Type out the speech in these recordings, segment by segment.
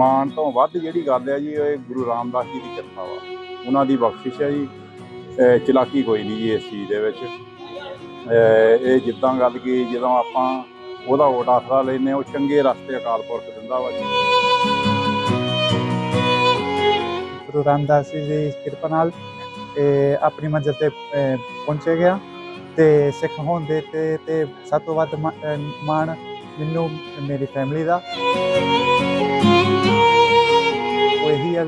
ਮਾਣ ਤੋਂ ਵੱਧ ਜਿਹੜੀ ਗੱਲ ਹੈ ਜੀ, ਇਹ ਗੁਰੂ ਰਾਮਦਾਸ ਜੀ ਦੀ ਕਿਰਪਾ ਵਾ। ਉਹਨਾਂ ਦੀ ਬਖਸ਼ਿਸ਼ ਹੈ ਜੀ। ਚਲਾਕੀ ਕੋਈ ਨਹੀਂ ਜੀ ਇਸ ਚੀਜ਼ ਦੇ ਵਿੱਚ। ਇਹ ਜਿੱਦਾਂ ਗੱਲ ਕੀ ਜਦੋਂ ਆਪਾਂ ਉਹਦਾ ਓਟ ਆਸਰਾ ਲੈਨੇ ਉਹ ਚੰਗੇ ਰਸਤੇ ਅਕਾਲ ਪੁਰਖ ਦਿੰਦਾ ਵਾ ਜੀ। ਗੁਰੂ ਰਾਮਦਾਸ ਜੀ ਦੀ ਕਿਰਪਾ ਨਾਲ ਆਪਣੀ ਮੰਜ਼ਿਲ ਤੇ ਪਹੁੰਚੇ ਗਿਆ ਤੇ ਸਿੱਖ ਹੋਣ ਦੇ ਤੇ ਤੇ ਸਭ ਤੋਂ ਵੱਧ ਮਾਣ ਮੈਨੂੰ, ਮੇਰੀ ਫੈਮਿਲੀ ਦਾ।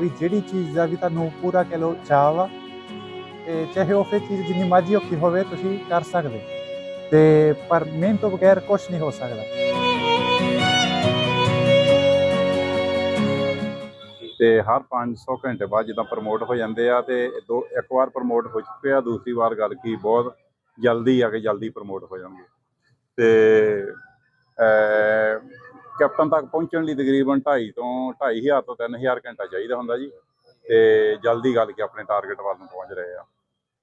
ਵੀ ਜਿਹੜੀ ਚੀਜ਼ ਦਾ ਵੀ ਤੁਹਾਨੂੰ ਪੂਰਾ ਕਹਿ ਲਓ ਚਾਅ ਵਾ ਤੇ ਚਾਹੇ ਉਹ ਫਿਰ ਚੀਜ਼ ਜਿੰਨੀ ਮਰਜ਼ੀ ਔਖੀ ਹੋਵੇ, ਤੁਸੀਂ ਕਰ ਸਕਦੇ। ਤੇ ਪਰ ਮਿਹਨਤ ਤੋਂ ਬਗੈਰ ਕੁਝ ਨਹੀਂ ਹੋ ਸਕਦਾ। ਤੇ ਹਰ 500 ਘੰਟੇ ਬਾਅਦ ਜਿੱਦਾਂ ਪ੍ਰਮੋਟ ਹੋ ਜਾਂਦੇ ਆ, ਤੇ ਦੋ, ਇੱਕ ਵਾਰ ਪ੍ਰਮੋਟ ਹੋ ਚੁੱਕੇ ਆ, ਦੂਸਰੀ ਵਾਰ ਗੱਲ ਕੀ ਬਹੁਤ ਜਲਦੀ ਆ ਕੇ ਜਲਦੀ ਪ੍ਰਮੋਟ ਹੋ ਜਾਣਗੇ। ਤੇ ਕੈਪਟਨ ਤੱਕ ਪਹੁੰਚਣ ਲਈ ਤਕਰੀਬਨ 2.5 ਤੋਂ 2500 ਤੋਂ 3000 ਘੰਟਾ ਚਾਹੀਦਾ ਹੁੰਦਾ ਜੀ। ਤੇ ਜਲਦੀ ਗੱਲ ਕੀ ਆਪਣੇ ਟਾਰਗੇਟ ਵੱਲ ਨੂੰ ਪਹੁੰਚ ਰਹੇ ਆ।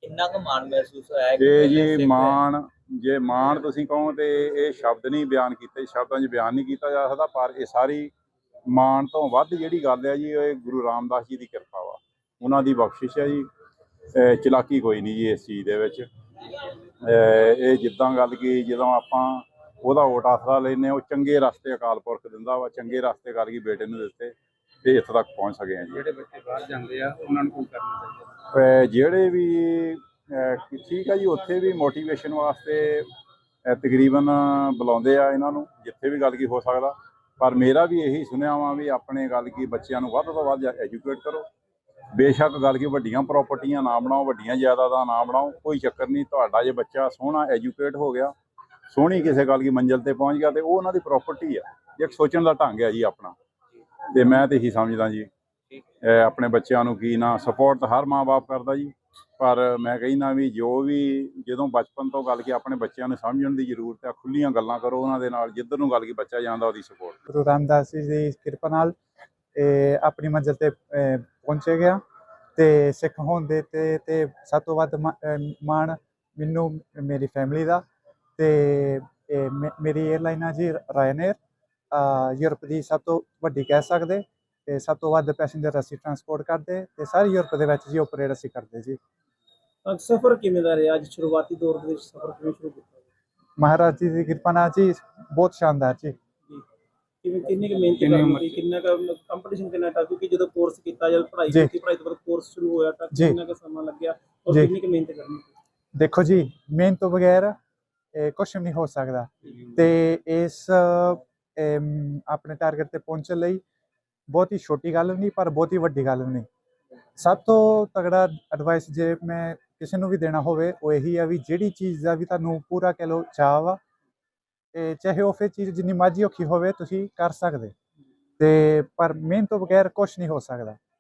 ਕਿੰਨਾ ਕੁ ਮਾਣ ਮਹਿਸੂਸ ਹੋਇਆ ਜੀ ਸਿੱਖ ਮਾਣ ਜੇ ਮਾਣ ਤੁਸੀਂ ਕਹੋ ਤੇ ਇਹ ਸ਼ਬਦ ਨਹੀਂ ਬਿਆਨ ਕੀਤੇ ਸ਼ਬਦਾਂ 'ਚ ਬਿਆਨ ਨਹੀਂ ਕੀਤਾ ਜਾ ਸਕਦਾ ਪਰ ਇਹ ਸਾਰੀ ਮਾਣ ਤੋਂ ਵੱਧ ਜਿਹੜੀ ਗੱਲ ਹੈ ਜੀ ਇਹ ਗੁਰੂ ਰਾਮਦਾਸ ਜੀ ਦੀ ਕਿਰਪਾ ਵਾ। ਉਹਨਾਂ ਦੀ ਬਖਸ਼ਿਸ਼ ਹੈ ਜੀ। ਚਲਾਕੀ ਕੋਈ ਨਹੀਂ ਜੀ ਇਸ ਚੀਜ਼ ਦੇ ਵਿੱਚ। ਇਹ ਜਿੱਦਾਂ ਗੱਲ ਕੀ ਜਦੋਂ ਆਪਾਂ ਉਹਦਾ ਓਟ ਆਸਰਾ ਲੈਨੇ ਉਹ ਚੰਗੇ ਰਸਤੇ ਅਕਾਲ ਪੁਰਖ ਦਿੰਦਾ ਵਾ ਚੰਗੇ ਰਸਤੇ ਕਰ ਗਈ ਬੇਟੇ ਨੂੰ ਦਿੱਤੇ ਤੇ ਇੱਥੇ ਤੱਕ ਪਹੁੰਚ ਸਕੇ ਆ ਜੀ। ਜਿਹੜੇ ਬੱਚੇ ਬਾਹਰ ਜਾਂਦੇ ਆ ਉਹਨਾਂ ਨੂੰ ਕੀ ਕਰਨਾ ਚਾਹੀਦਾ? ਜਿਹੜੇ ਵੀ ਠੀਕ ਆ ਜੀ ਉੱਥੇ ਵੀ ਮੋਟੀਵੇਸ਼ਨ ਵਾਸਤੇ ਤਕਰੀਬਨ ਬੁਲਾਉਂਦੇ ਆ ਇਹਨਾਂ ਨੂੰ ਜਿੱਥੇ ਵੀ ਗੱਲ ਕੀ ਹੋ ਸਕਦਾ। ਪਰ ਮੇਰਾ ਵੀ ਇਹੀ ਸੁਣਿਆ ਵਾ ਵੀ ਆਪਣੇ ਗੱਲ ਕੀ ਬੱਚਿਆਂ ਨੂੰ ਵੱਧ ਤੋਂ ਵੱਧ ਐਜੂਕੇਟ ਕਰੋ। ਬੇਸ਼ੱਕ ਗੱਲ ਕੀ ਵੱਡੀਆਂ ਪ੍ਰਾਪਰਟੀਆਂ ਨਾ ਬਣਾਓ ਵੱਡੀਆਂ ਜਾਇਦਾਦਾਂ ਨਾ ਬਣਾਓ ਕੋਈ ਚੱਕਰ ਨਹੀਂ ਤੁਹਾਡਾ ਜੇ ਬੱਚਾ ਸੋਹਣਾ ਐਜੂਕੇਟ ਹੋ ਗਿਆ ਸੋਹਣੀ ਕਿਸੇ ਗੱਲ ਕੀ ਮੰਜ਼ਿਲ ਤੇ ਪਹੁੰਚ ਗਿਆ ਤੇ ਉਹ ਉਹਨਾਂ ਦੀ ਪ੍ਰਾਪਰਟੀ ਆ। ਇੱਕ ਸੋਚਣ ਦਾ ਢੰਗ ਹੈ ਜੀ ਆਪਣਾ। ਤੇ ਮੈਂ ਤੇ ਇਹੀ ਸਮਝਦਾ ਜੀ। ਆਪਣੇ ਬੱਚਿਆਂ ਨੂੰ ਕੀ ਨਾ ਸਪੋਰਟ ਹਰ ਮਾਂ-ਬਾਪ ਕਰਦਾ ਜੀ। ਪਰ ਮੈਂ ਕਹਿੰਦਾ ਵੀ ਜੋ ਵੀ ਜਦੋਂ ਬਚਪਨ ਤੋਂ ਗੱਲ ਕੀ ਆਪਣੇ ਬੱਚਿਆਂ ਨੂੰ ਸਮਝਣ ਦੀ ਜ਼ਰੂਰਤ ਹੈ ਖੁੱਲੀਆਂ ਗੱਲਾਂ ਕਰੋ ਉਹਨਾਂ ਦੇ ਨਾਲ, ਜਿੱਧਰ ਨੂੰ ਗੱਲ ਕੀ ਬੱਚਾ ਜਾਂਦਾ ਉਹਦੀ ਸਪੋਰਟ ਗੁਰੂ ਰਾਮਦਾਸ ਜੀ ਦੀ ਕਿਰਪਾ ਨਾਲ ਇਹ ਆਪਣੀ ਮੰਜ਼ਿਲ ਤੇ ਪਹੁੰਚੇ ਗਿਆ। ਤੇ ਸਿੱਖ ਹੋਣ ਦੇ ਤੇ ਤੇ ਸਭ ਤੋਂ ਵੱਧ ਮਾਣ ਮੈਨੂੰ, ਮੇਰੀ ਫੈਮਿਲੀ ਦਾ। ਤੇ ਮੇਰੀ 에ਅਰਲਾਈਨ ਆ ਜੀ ਰਾਇਨੇਰ ਯੂਰਪ ਦੀ ਸਭ ਤੋਂ ਵੱਡੀ ਕਹਿ ਸਕਦੇ ਤੇ ਸਭ ਤੋਂ ਵੱਧ ਪੈਸੇਂਜਰ ਅਸੀਂ ਟਰਾਂਸਪੋਰਟ ਕਰਦੇ ਤੇ ਸਾਰੇ ਯੂਰਪ ਦੇ ਵਿੱਚ ਜੀ ਆਪਰੇਟ ਅਸੀਂ ਕਰਦੇ ਜੀ। ਸਫ਼ਰ ਕਿਵੇਂ ਦਾ ਰਿਹਾ? ਅੱਜ ਸ਼ੁਰੂਆਤੀ ਦੌਰ ਦੇ ਵਿੱਚ ਸਫ਼ਰ ਕਿਵੇਂ ਸ਼ੁਰੂ ਕੀਤਾ? ਮਹਾਰਾਜ ਜੀ ਦੀ ਕਿਰਪਾ ਨਾਲ ਜੀ ਬਹੁਤ ਸ਼ਾਨਦਾਰ ਜੀ। ਕਿਵੇਂ ਕਿੰਨੀ ਕੁ ਮਿਹਨਤ ਕਿੰਨੀ ਕਰਨੀ ਕਿੰਨਾ ਕੁ ਕੰਪੀਟੀਸ਼ਨ ਕਿੰਨਾ ਟਾ ਕਿਉਂਕਿ ਜਦੋਂ ਕੋਰਸ ਕੀਤਾ ਜਦ ਪੜ੍ਹਾਈ। ਕੀਤੀ ਪੜ੍ਹਾਈ ਤੋਂ ਬਾਅਦ ਕੋਰਸ ਸ਼ੁਰੂ ਹੋਇਆ ਤਾਂ। ਕਿੰਨਾ ਕੁ ਸਮਾਂ ਲੱਗਿਆ? ਔਰ। ਕਿੰਨੀ ਕੁ ਮਿਹਨਤ ਕਰਨੀ ਪਈ? ਦੇਖੋ ਜੀ ਮਿਹਨਤ ਤੋਂ ਬਗੈਰ ਕੁਝ ਨਹੀਂ ਹੋ ਸਕਦਾ। ਤੇ ਇਸ ਆਪਣੇ ਟਾਰਗੇਟ ਤੇ ਪਹੁੰਚਣ ਲਈ ਬਹੁਤ ਹੀ ਛੋਟੀ ਗੱਲ ਨਹੀਂ ਪਰ ਬਹੁਤ ਹੀ ਵੱਡੀ ਗੱਲ ਨਹੀਂ। ਸਭ ਤੋਂ ਤਗੜਾ ਐਡਵਾਈਸ ਜੇ ਮੈਂ ਕਿਸੇ ਨੂੰ ਵੀ ਦੇਣਾ ਹੋਵੇ ਉਹ ਇਹੀ ਆ ਵੀ ਜਿਹੜੀ ਚੀਜ਼ ਦਾ ਵੀ ਤੁਹਾਨੂੰ ਪੂਰਾ ਕਹਿ ਲਓ ਚਾਅ ਵਾ ਤੇ ਚਾਹੇ ਉਹ ਫਿਰ ਚੀਜ਼ ਜਿੰਨੀ ਮਰਜ਼ੀ ਔਖੀ ਹੋਵੇ ਤੁਸੀਂ ਕਰ ਸਕਦੇ। ਤੇ ਪਰ ਮਿਹਨਤ ਤੋਂ ਬਗੈਰ ਕੁਝ ਨਹੀਂ ਹੋ ਸਕਦਾ।